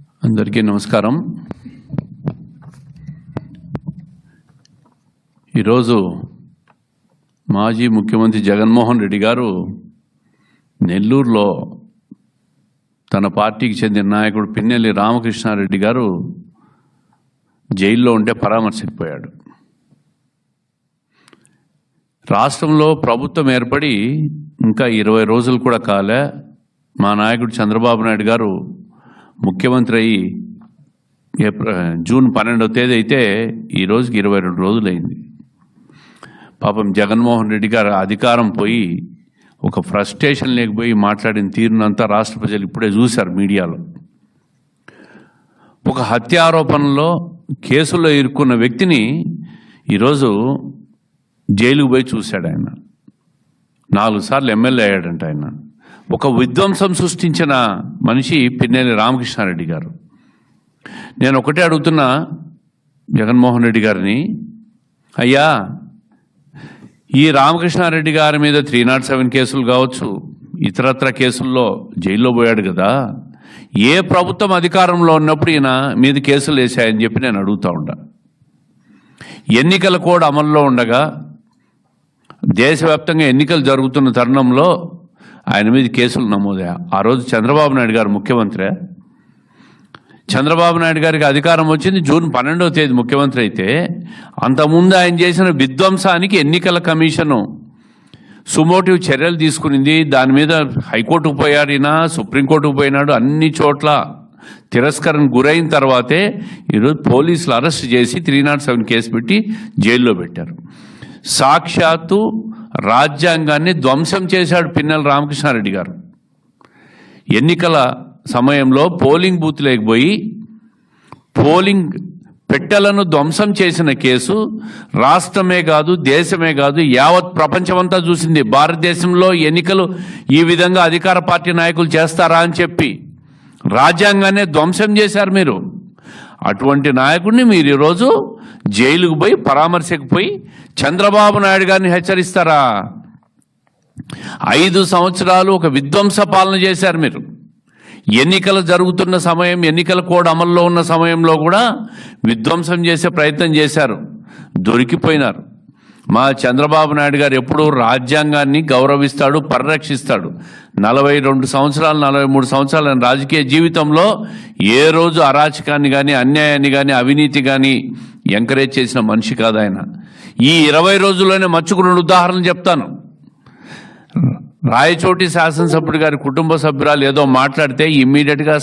అందరికీ నమస్కారం. ఈరోజు మాజీ ముఖ్యమంత్రి జగన్మోహన్ రెడ్డి గారు నెల్లూరులో తన పార్టీకి చెందిన నాయకుడు పిన్నెల్లి రామకృష్ణారెడ్డి గారు జైల్లో ఉంటే పరామర్శిపోయాడు రాష్ట్రంలో ప్రభుత్వం ఏర్పడి ఇంకా ఇరవై రోజులు కూడా కాలే మా నాయకుడు చంద్రబాబు నాయుడు గారు ముఖ్యమంత్రి అయ్యి ఏప్రిల్ జూన్ పన్నెండవ తేదీ అయితే ఈ రోజుకి ఇరవై రెండు రోజులైంది. పాపం జగన్మోహన్ రెడ్డి గారు అధికారం పోయి ఒక ఫ్రస్ట్రేషన్ లేకపోయి మాట్లాడిన తీరునంతా రాష్ట్ర ప్రజలు ఇప్పుడే చూశారు మీడియాలో. ఒక హత్య ఆరోపణలో కేసులో ఇరుక్కున్న వ్యక్తిని ఈరోజు జైలుకు పోయి చూశాడు ఆయన. నాలుగు సార్లు ఎమ్మెల్యే అయ్యాడంట ఆయన. ఒక విధ్వంసం సృష్టించిన మనిషి పిన్నెల్లి రామకృష్ణారెడ్డి గారు. నేను ఒకటే అడుగుతున్నా జగన్మోహన్ రెడ్డి గారిని అయ్యా ఈ రామకృష్ణారెడ్డి గారి మీద త్రీ నాట్ సెవెన్ కేసులు కావచ్చు ఇతరత్ర కేసుల్లో జైల్లో పోయాడు కదా ఏ ప్రభుత్వం అధికారంలో ఉన్నప్పుడు ఈయన మీద కేసులు వేశాయని చెప్పి నేను అడుగుతా ఉంటా ఎన్నికల కోడ్ అమల్లో ఉండగా దేశవ్యాప్తంగా ఎన్నికలు జరుగుతున్న తరుణంలో ఆయన మీద కేసులు నమోదయ్యా. ఆ రోజు చంద్రబాబు నాయుడు గారు ముఖ్యమంత్రి. చంద్రబాబు నాయుడు గారికి అధికారం వచ్చింది జూన్ పన్నెండవ తేదీ ముఖ్యమంత్రి అయితే అంతకుముందు ఆయన చేసిన విధ్వంసానికి ఎన్నికల కమిషను సుమోటివ్ చర్యలు తీసుకునింది. దాని మీద హైకోర్టుకు పోయాడినా సుప్రీంకోర్టుకు పోయినాడు అన్ని చోట్ల తిరస్కరణ గురైన తర్వాతే ఈరోజు పోలీసులు అరెస్ట్ చేసి త్రీ నాట్ సెవెన్ కేసు పెట్టి జైల్లో పెట్టారు. సాక్షాత్తు రాజ్యాంగాన్ని ధ్వంసం చేశాడు పిన్నెల రామకృష్ణారెడ్డి గారు. ఎన్నికల సమయంలో పోలింగ్ బూత్ లేకపోయి పోలింగ్ పెట్టెలను ధ్వంసం చేసిన కేసు రాష్ట్రమే కాదు దేశమే కాదు యావత్ ప్రపంచమంతా చూసింది. భారతదేశంలో ఎన్నికలు ఈ విధంగా అధికార పార్టీ నాయకులు చేస్తారా అని చెప్పి రాజ్యాంగాన్ని ధ్వంసం చేశారు మీరు. అటువంటి నాయకుడిని మీరు ఈరోజు జైలుకు పోయి పరామర్శకు పోయి చంద్రబాబు నాయుడు గారిని హెచ్చరిస్తారా? ఐదు సంవత్సరాలు ఒక విధ్వంస పాలన చేశారు మీరు. ఎన్నికలు జరుగుతున్న సమయం ఎన్నికల కోడ్ అమల్లో ఉన్న సమయంలో కూడా విధ్వంసం చేసే ప్రయత్నం చేశారు. దొరికిపోయినారు. మా చంద్రబాబు నాయుడు గారు ఎప్పుడూ రాజ్యాంగాన్ని గౌరవిస్తాడు పరిరక్షిస్తాడు. నలభై రెండు సంవత్సరాలు నలభై మూడు సంవత్సరాల రాజకీయ జీవితంలో ఏ రోజు అరాచకాన్ని కానీ అన్యాయాన్ని కానీ అవినీతి కానీ ఎంకరేజ్ చేసిన మనిషి కాదు ఆయన. ఈ ఇరవై రోజుల్లోనే మర్చుకున్న ఉదాహరణ చెప్తాను. రాయచోటి శాసనసభ్యుడి గారి కుటుంబ సభ్యురాలు ఏదో మాట్లాడితే ఇమ్మీడియట్గా